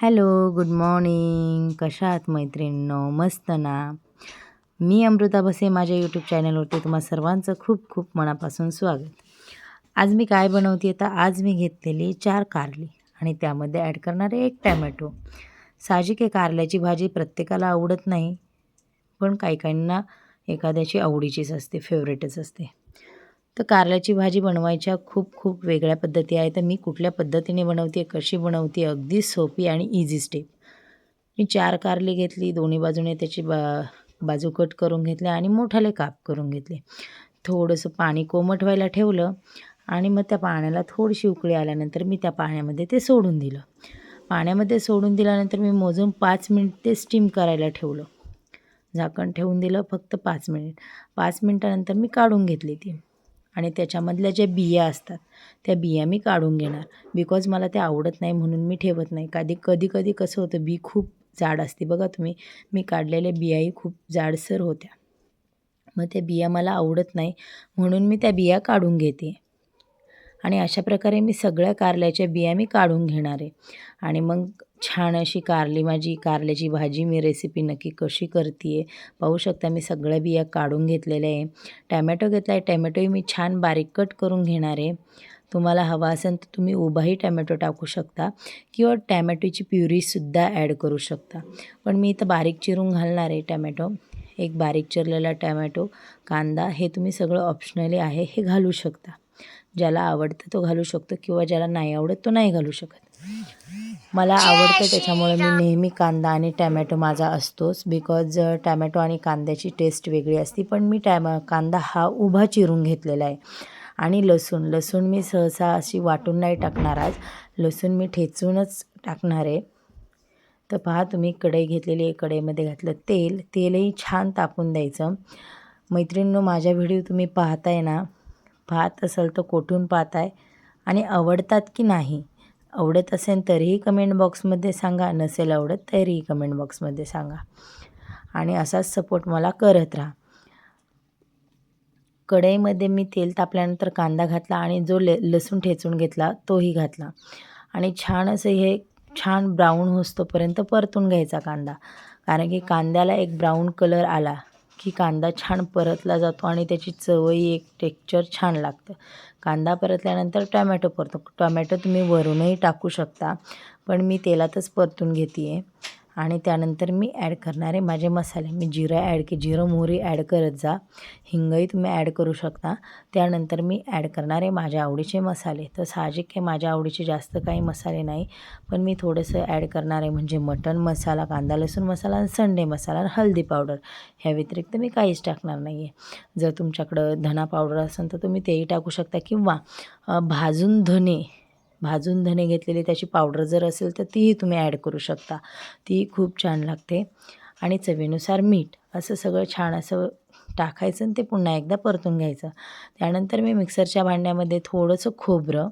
Hello good morning. कशा आहात मैत्रिणींनो? मस्त ना? मी अमृता भसे माझ्या यूट्यूब चॅनलवरती तुम्हा सर्वांचं खूप खूप मनापासून स्वागत. आज मी काय बनवते तर आज मी घेतलेली चार कारली आणि त्यामध्ये ॲड करणारे एक टॅमॅटो. साहजिक आहे कारल्याची भाजी प्रत्येकाला आवडत नाही पण काही काहींना एखाद्याची आवडीचीच असते फेवरेटच असते. तर कारल्याची भाजी बनवायच्या खूप खूप वेगळ्या पद्धती आहे तर मी कुठल्या पद्धतीने बनवते कशी बनवते अगदी सोपी आणि इझी स्टेप मी चार कारली घेतली दोन्ही बाजूने त्याची बा बाजू कट करून घेतले आणि मोठाले काप करून घेतले. थोडंसं पाणी कोमट व्हायला ठेवलं आणि मग त्या पाण्याला थोडीशी उकळी आल्यानंतर मी त्या पाण्यामध्ये ते सोडून दिलं. पाण्यामध्ये सोडून दिल्यानंतर मी मोजून पाच मिनिट ते स्टीम करायला ठेवलं. झाकण ठेवून दिलं फक्त पाच मिनिट. पाच मिनटानंतर मी काढून घेतली ती. आणि त्याच्यामधल्या ज्या बिया असतात त्या बिया मी काढून घेणार. बिकॉज मला त्या आवडत नाही म्हणून मी ठेवत नाही. कधी कधी कधी कसं होतं बी खूप जाड असते. बघा तुम्ही मी काढलेल्या बियाही खूप जाडसर होत्या. मग त्या बिया मला आवडत नाही म्हणून मी त्या बिया काढून घेते. आणि अशा प्रकारे मी सगळ्या कारल्याच्या बिया मी काढून घेणार आहे. आणि मग छान अशी कारली माझी कारल्याची भाजी मी रेसिपी नक्की कशी करते आहे पाहू शकता मी सगळ्या बिया काढून घेतलेल्या आहे. टॅमॅटो घेतला आहे टॅमॅटोही मी छान बारीक कट करून घेणार आहे. तुम्हाला हवा असेल तर तुम्ही उभाही टॅमॅटो टाकू शकता किंवा टॅमॅटोची प्युरीसुद्धा ॲड करू शकता. पण मी इथं बारीक चिरून घालणार आहे टॅमॅटो. एक बारीक चिरलेला टॅमॅटो कांदा हे तुम्ही सगळं ऑप्शनली आहे हे घालू शकता. ज्याला आवडतं तो घालू शकतो किंवा ज्याला नाही आवडत तो नाही घालू शकत. मला आवडतं त्याच्यामुळे मी नेहमी कांदा आणि टॅमॅटो माझा असतोच. बिकॉज टॅमॅटो आणि कांद्याची टेस्ट वेगळी असते. पण मी टॅमॅ कांदा हा उभा चिरून घेतलेला आहे. आणि लसूण लसूण मी सहसा अशी वाटून नाही टाकणार आज. लसूण मी ठेचूनच टाकणार आहे. तर पहा तुम्ही कढई घेतलेली आहे. कढईमध्ये घातलं तेल. तेलही छान तापून द्यायचं. मैत्रिणींनो माझ्या व्हिडिओ तुम्ही पाहताय ना? पाहत असाल तर कोठून पाहताय? आणि आवडतात की नाही? आवडत असेल तरीही कमेंट बॉक्समध्ये सांगा नसेल आवडत तरीही कमेंट बॉक्समध्ये सांगा. आणि असाच सपोर्ट मला करत राहा. कढईमध्ये मी तेल तापल्यानंतर कांदा घातला आणि जो ले लसूण ठेचून घेतला तोही घातला. आणि छान असं हे छान ब्राऊन होस्तोपर्यंत परतून घ्यायचा कांदा. कारण की कांद्याला एक ब्राऊन कलर आला. की कांदा छान परतला जातो आणि त्याची चवही एक टेक्चर छान लागतं. कांदा परतल्यानंतर टोमॅटो परतो टोमॅटो तुम्ही वरूनही टाकू शकता. पण मी तेलातच परतून घेते आहे आणि त्यानंतर मी ॲड करणारे माझे मसाले. मी जिरं ॲड के जिरं मोहरी ॲड करत जा. हिंगही तुम्ही ॲड करू शकता. त्यानंतर मी ॲड करणारे माझ्या आवडीचे मसाले. तर साहजिक आहे माझ्या आवडीचे जास्त काही मसाले नाही. पण मी थोडंसं ॲड करणार आहे म्हणजे मटन मसाला कांदा लसूण मसाला आणि संडे मसाला हळदी पावडर. ह्या व्यतिरिक्त मी काहीच टाकणार नाही आहे जर तुमच्याकडं धना पावडर असेल तर तुम्ही तेही टाकू शकता किंवा भाजून धने भाजून धने घेतलेली त्याची पावडर जर असेल तर तीही तुम्ही ॲड करू शकता. ती खूप छान लागते. आणि चवीनुसार मीठ असं सगळं छान असं टाकायचं आणि ते पुन्हा एकदा परतून घ्यायचं. त्यानंतर मी मिक्सरच्या भांड्यामध्ये थोडंसं खोबरं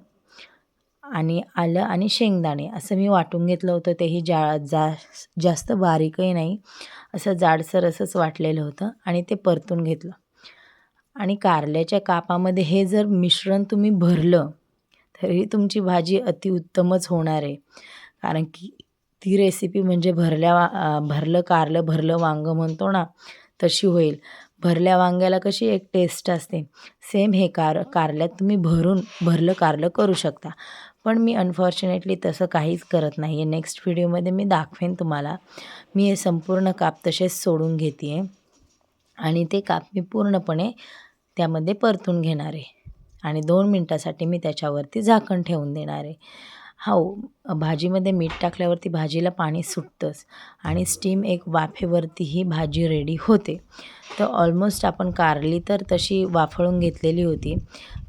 आणि आलं आणि शेंगदाणे असं मी वाटून घेतलं होतं. तेही जा जा जास्त बारीकही नाही. असं जाडसर असंच वाटलेलं होतं आणि ते परतून घेतलं. आणि कारल्याच्या कापामध्ये हे जर मिश्रण तुम्ही भरलं तरी तुमची भाजी अतिउत्तमच होणार आहे. कारण की ती रेसिपी म्हणजे भरल्या वा भरलं कारलं भरलं वांगं म्हणतो ना तशी होईल. भरल्या वांग्याला कशी एक टेस्ट असते. सेम हे कार कारल्यात तुम्ही भरून भरलं कारलं करू शकता. पण मी अनफॉर्च्युनेटली तसं काहीच करत नाही आहे नेक्स्ट व्हिडिओमध्ये मी दाखवेन तुम्हाला. मी हे संपूर्ण काप तसेच सोडून घेते आहे आणि ते काप मी पूर्णपणे त्यामध्ये परतून घेणार आहे. आणि दोन मिनटासाठी मी त्याच्यावरती झाकण ठेवून देणार आहे. हो भाजीमध्ये मीठ टाकल्यावरती भाजीला पाणी सुटतंच आणि स्टीम एक वाफेवरती ही भाजी रेडी होते. तर ऑलमोस्ट आपण कारली तर तशी वाफळून घेतलेली होती.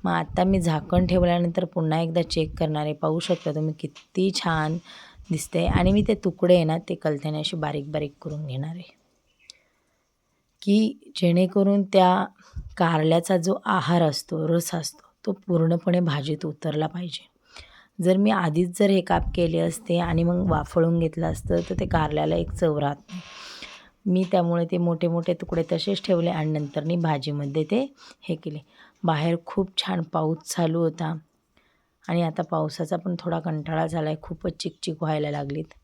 मग आत्ता मी झाकण ठेवल्यानंतर पुन्हा एकदा चेक करणारे पाहू शकता तुम्ही किती छान दिसते आणि मी ते तुकडे आहे ना ते कलथ्याने असे बारीक बारीक करून घेणार आहे. की जेणेकरून त्या कारल्याचा जो आहार असतो रस असतो तो पूर्णपणे भाजीत उतरला पाहिजे. जर मी आधीच जर हे काप केले असते आणि मग वाफळून घेतलं असतं तर ते कारल्याला एक चव राहत नाही. मी त्यामुळे ते मोठे मोठे तुकडे तसेच ठेवले आणि नंतरनी भाजीमध्ये ते हे केले. बाहेर खूप छान पाऊस चालू होता आणि आता पावसाचा पण थोडा कंटाळा झाला आहे खूपच चिकचिक व्हायला लागलीत.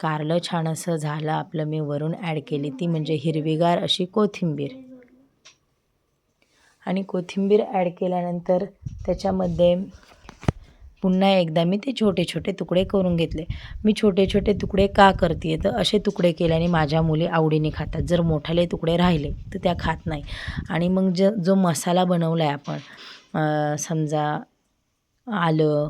कारलं छान असं झालं आपलं मी वरून ॲड केली ती म्हणजे हिरवीगार अशी कोथिंबीर. आणि कोथिंबीर ॲड केल्यानंतर त्याच्यामध्ये पुन्हा एकदा मी ते छोटे छोटे तुकडे करून घेतले. मी छोटे छोटे तुकडे का करते तर असे तुकडे केल्याने माझ्या मुली आवडीने खातात. जर मोठाले तुकडे राहिले तर त्या खात नाही. आणि मग ज जो मसाला बनवला आहे आपण समजा आलं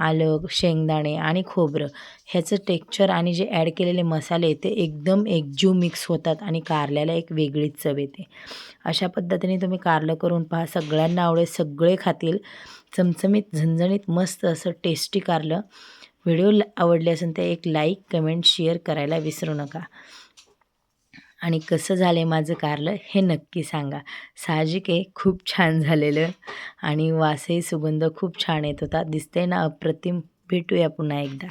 आलं शेंगदाणे आणि खोबरं. ह्याचं टेक्चर आणि जे ॲड केलेले मसाले ते एकदम एकजीव मिक्स होतात आणि कारल्याला एक वेगळीच चव येते. अशा पद्धतीने तुम्ही कारलं करून पहा सगळ्यांना आवडेल सगळे खातील. चमचमीत झणझणीत मस्त असं टेस्टी कारलं. व्हिडिओ आवडले असेल तर एक लाईक कमेंट शेअर करायला विसरू नका. आणि कसं झालं आहे माझं कारलं हे नक्की सांगा. साहजिक आहे खूप छान झालेलं आणि वासही सुगंध खूप छान येत होता. दिसते ना अप्रतिम. भेटूया पुन्हा एकदा.